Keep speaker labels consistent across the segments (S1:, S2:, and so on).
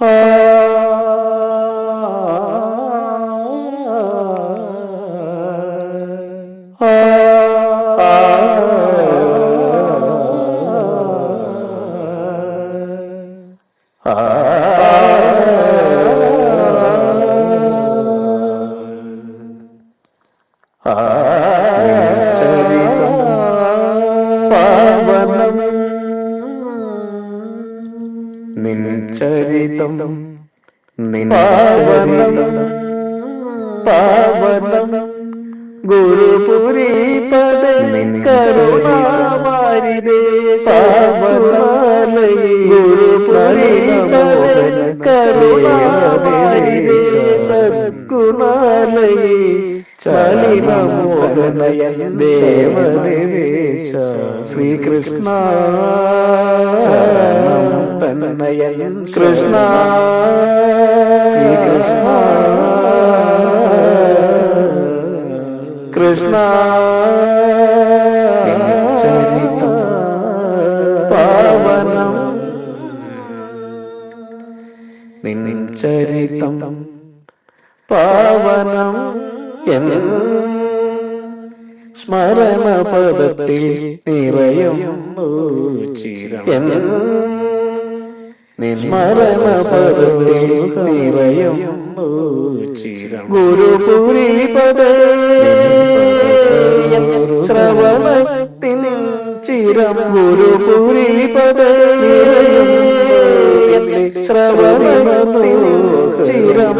S1: പാവനം നിൻ ചരിതം നിൻ ചരിതം പാവനം ഗുരുപുരി പദ കരുണാവാരിതേ പാവനാലയ ഗുരുപുരി പദ കരുണാവാരിതേ സദ്ഗുണാലയി ചലിനമോഹനയൻ ദേവദേവേശ ശ്രീകൃഷ്ണ തന്നയൻ കൃഷ്ണ. ശ്രീകൃഷ്ണ. കൃഷ്ണ. ചരിതം പാവനം. നിൻ ചരിതം പാവനം എൻ സ്മരണ പദത്തിൽ നിറയുന്നു ചിരം എൻ സ്മരണ പദത്തിൽ നിറയുന്നു ചിരം ഗുരുപുരി പദ ശ്രവണത്തിൻ ചിരം ഗുരുപുരി പദ ശ്രവണത്തിൻ ചിരം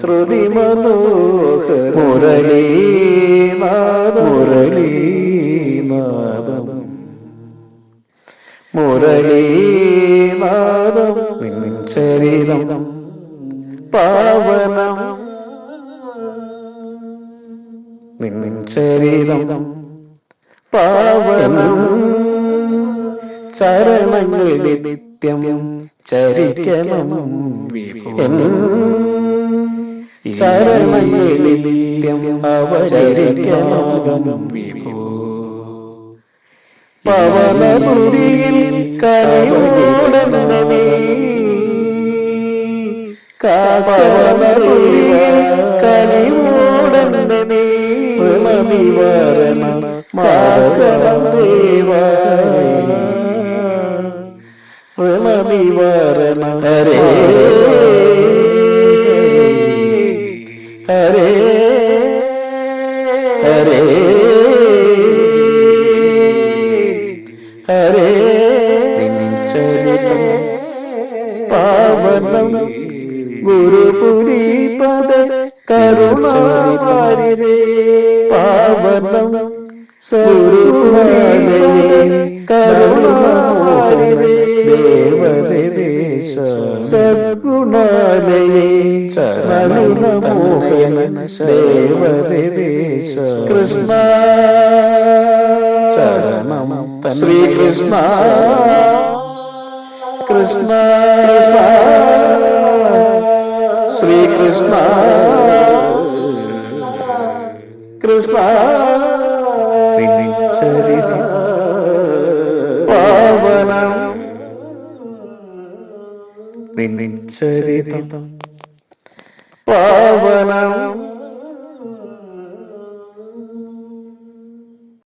S1: ശ്രുതി മനോഹര. മുരളീനാഥ മുരളീനാഥം നിൻ ചരിതം പാവനം. നിൻ ചരിതം പാവനം. ചരണങ്ങൾ നിത്യം ചരിക്കണം. ചരണങ്ങൾ നിത്യം അവചരിക്കണം പവനപുരിയിൽ കരയോടനെ കരയോടനെ നീ നിവാരണ മാക്കണം ദേവാ നിവാരണ ഹരേ ഹരേ ഹരേ ഹരേ ഗുരുപുരി പദ കരുണാരിതേ. പാവനം സ്വരൂപേ കരുണാരിതേ. ദേവദേവേശ സദ്ഗുണാലയേ. ചരണമോഹന ദേവദേവേശ. കൃഷ്ണ ചരണം ശ്രീകൃഷ്ണ. കൃഷ്ണ കൃഷ്ണ. കൃഷ്ണ. ചരിതം പാവനം. ചരിതം. പാവനം.